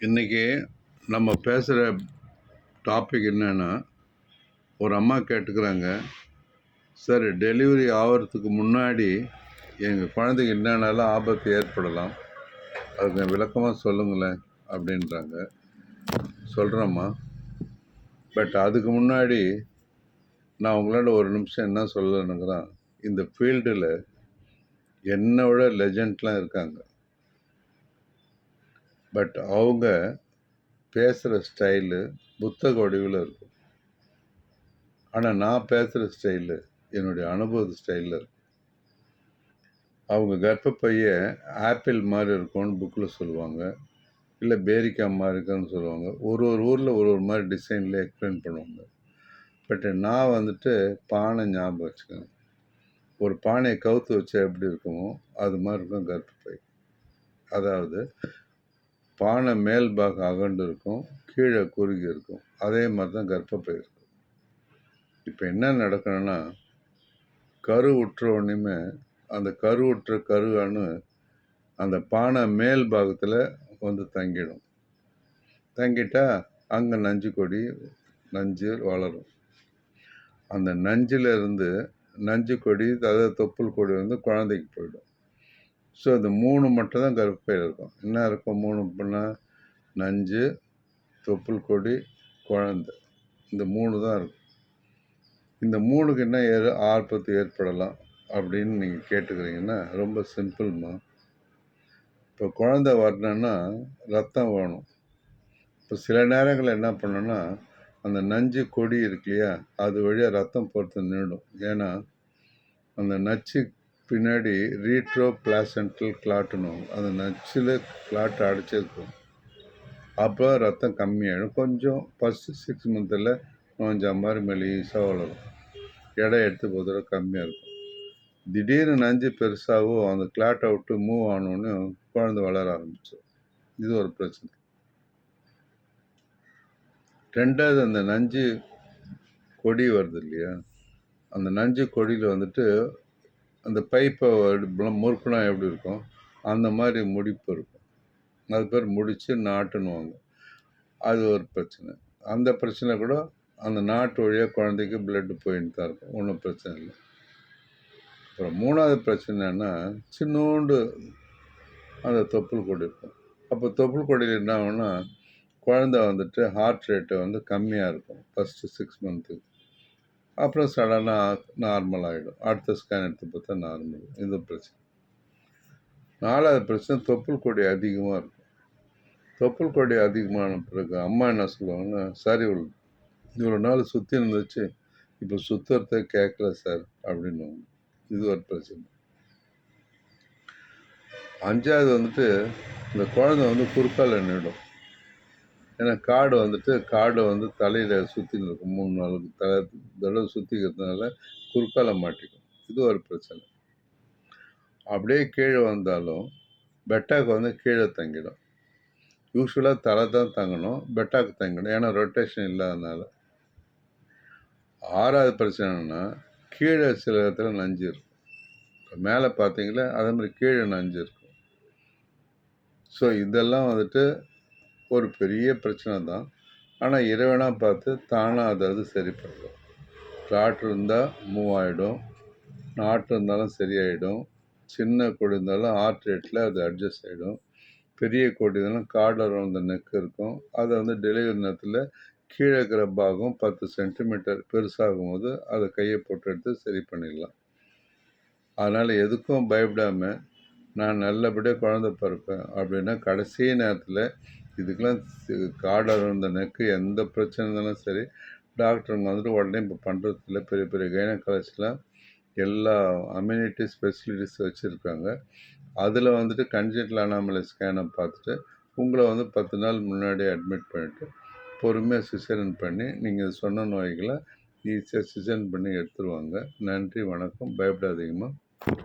இன்றைக்கி நம்ம பேசுகிற டாபிக் என்னென்னா ஒரு அம்மா கேட்டுக்கிறாங்க சார் டெலிவரி ஆகிறதுக்கு முன்னாடி எங்கள் குழந்தைக்கு என்னென்னலாம் ஆபத்து ஏற்படலாம்? அதுக்கு விளக்கமாக சொல்லுங்களேன் அப்படின்றாங்க. சொல்கிறேம்மா பட் அதுக்கு முன்னாடி நான் உங்களோட ஒரு நிமிஷம் என்ன சொல்லணுங்கிறேன் இந்த ஃபீல்டில் என்னோட விட லெஜண்ட்லாம் இருக்காங்க. பட் அவங்க பேசுகிற ஸ்டைலு புத்தக வடிவில் இருக்கும். ஆனால் நான் பேசுகிற ஸ்டைலு என்னுடைய அனுபவ ஸ்டைலில் இருக்கும். அவங்க கர்ப்பப்பைய ஆப்பிள் மாதிரி இருக்கும்னு புக்கில் சொல்லுவாங்க. இல்லை பேரிக்கா மாதிரி இருக்குன்னு சொல்லுவாங்க. ஒரு ஒரு ஊரில் ஒரு ஒரு மாதிரி டிசைனில் எக்ஸ்பிளைன் பண்ணுவாங்க. பட் நான் வந்துட்டு பானை ஞாபகம் வச்சுக்கேன் ஒரு பானையை கவுத்து வச்சா எப்படி இருக்குமோ அது மாதிரி இருக்கும் கர்ப்பப்பை. அதாவது பானை மேல் பாகம் அகண்டு இருக்கும் கீழே குறுகி இருக்கும். அதே மாதிரி தான் கர்ப்பப்பை இருக்கும். இப்போ என்ன நடக்கணும்னா கரு உற்ற உடனேமே அந்த கரு உற்ற கருவானு அந்த பானை மேல் பாகத்தில் வந்து தங்கிடும். தங்கிட்டா அங்கே நஞ்சு கொடி நஞ்சு வளரும். அந்த நஞ்சிலிருந்து நஞ்சு கொடி அதாவது தொப்புள் கொடி வந்து குழந்தைக்கு போயிடும். ஸோ இந்த மூணு மட்டும் தான் கருப்பையில் இருக்கும். என்ன இருக்கும் மூணு பண்ணால் நஞ்சு தொப்புள் கொடி குழந்தை. இந்த மூணு தான் இருக்கும். இந்த மூணுக்கு என்ன ஏ ஆர்ப்பத்து ஏற்படலாம் அப்படின்னு நீங்கள் கேட்டுக்கிறீங்கன்னா ரொம்ப சிம்பிள்மா இப்போ குழந்த வரணுன்னா ரத்தம் வேணும். இப்போ சில நேரங்களில் என்ன பண்ணோன்னா அந்த நஞ்சு கொடி இருக்கு இல்லையா அது வழியாக ரத்தம் போகிறது நின்றுடும் ஏன்னா அந்த நச்சு பின்னாடி ரீட்ரோ பிளாசென்டல் கிளாட்டுன்னு அந்த நச்சில் கிளாட் அடைச்சிருக்கும். அப்போ ரத்தம் கம்மியாகிடும் கொஞ்சம் ஃபஸ்ட்டு சிக்ஸ் மந்தில் கொஞ்சம் மாதிரி மெலிசாக வளரும். எடை எடுத்து போதுற கம்மியாக இருக்கும். திடீர்னு நஞ்சு பெருசாகவோ அந்த கிளாட்டை விட்டு மூவ் ஆனோன்னு குழந்தை வளர ஆரம்பிச்சிடும். இது ஒரு பிரச்சனை. ரெண்டாவது அந்த நஞ்சு கொடி வருது இல்லையா? அந்த நஞ்சு கொடியில் வந்துட்டு அந்த பைப்பை முறுக்குனா எப்படி இருக்கும்? அந்த மாதிரி முடிப்பு இருக்கும். அது பேர் முடித்து நாட்டுன்னுவாங்க. அது ஒரு பிரச்சனை. அந்த பிரச்சனை கூட அந்த நாட்டு வழியாக குழந்தைக்கு பிளட்டு போயின்னு தான் இருக்கும். ஒன்றும் பிரச்சனை இல்லை. அப்புறம் மூணாவது பிரச்சனைன்னா சின்னோண்டு அந்த தொப்புள் கொடி இருக்கும். அப்போ தொப்புள் கொடியில் என்ன ஆகும்னா குழந்த வந்துட்டு ஹார்ட் ரேட்டு வந்து கம்மியாக இருக்கும். ஃபஸ்ட்டு சிக்ஸ் மந்த்துக்கு அப்புறம் சடனாக நார்மல் ஆகிடும் அடுத்த ஸ்கேன் எடுத்து பார்த்தா நார்மல் இந்த பிரச்சனை நாலாவது பிரச்சனை தொப்புள் கொடி அதிகமாக இருக்கும். தொப்புள் கொடி அதிகமான பிறகு அம்மா என்ன சொல்லுவாங்கன்னா சரி இவ்வளோ நாள் சுற்றி இருந்துச்சு. இப்போ சுத்தத்தை கேட்கல சார் அப்படின்னு இது ஒரு பிரச்சனை. அஞ்சாவது வந்துட்டு இந்த குழந்தை வந்து குறுக்கால நின்றுடும் ஏன்னா காடு வந்துட்டு காடு வந்து தலையில் சுற்றின்னு இருக்கும் மூணு நாளுக்கு தலை தடவை சுற்றிக்கிறதுனால குறுக்கால மாட்டிக்கும். இது ஒரு பிரச்சனை. அப்படியே கீழே வந்தாலும் பெட்டாக்கு வந்து கீழே தங்கிடும். யூஸ்வலாக தலை தான் தங்கணும் பெட்டாக்கு தங்கிடும் ஏன்னா ரொட்டேஷன் இல்லாதனால. ஆறாவது பிரச்சனைனா கீழே சில இடத்துல நஞ்சு இருக்கும். இப்போ மேலே பார்த்தீங்களா அதே மாதிரி கீழே நஞ்சு இருக்கும். ஸோ இதெல்லாம் வந்துட்டு ஒரு பெரிய பிரச்சனை தான். ஆனால் இறைவனாக பார்த்து தானாக அதை அது சரி பண்ணுறோம் கிளாட் இருந்தால் மூவ் ஆகிடும் நாட்டு இருந்தாலும் சரியாயிடும். சின்ன கொடி இருந்தாலும் ஹார்ட் ரேட்டில் அது அட்ஜஸ்ட் ஆகிடும் பெரிய கோடி இருந்தாலும் கார்டில் அந்த நெக் இருக்கும். அதை வந்து டெலிவரி நேரத்தில் கீழே இருக்கிற பாகம் பத்து சென்டிமீட்டர் பெருசாகும் போது அதை கையை போட்டு எடுத்து சரி பண்ணிடலாம். அதனால் எதுக்கும் பயப்படாமல் நான் நல்லபடியாக குழந்த பிறப்பேன் அப்படின்னா கடைசி நேரத்தில் இதுக்கெல்லாம் கார்டர் இருந்த நெக்கு எந்த பிரச்சனை இருந்தாலும் சரி டாக்டருங்க வந்துட்டு உடனே இப்போ பண்ணுறதில்ல பெரிய பெரிய கைனகாலஜிலாம் எல்லா அம்யூனிட்டிஸ் ஃபெசிலிட்டிஸ் வச்சுருக்காங்க. அதில் வந்துட்டு கன்ஜென்டல் அனாமலை ஸ்கேனை பார்த்துட்டு உங்களை வந்து பத்து நாள் முன்னாடியே அட்மிட் பண்ணிவிட்டு பொறுமையாக சிசரன் பண்ணி நீங்கள் சொன்ன நோய்களை ஈஸியாக சிசரன் பண்ணி எடுத்துருவாங்க. நன்றி வணக்கம். பயப்படாதீங்கம்மா.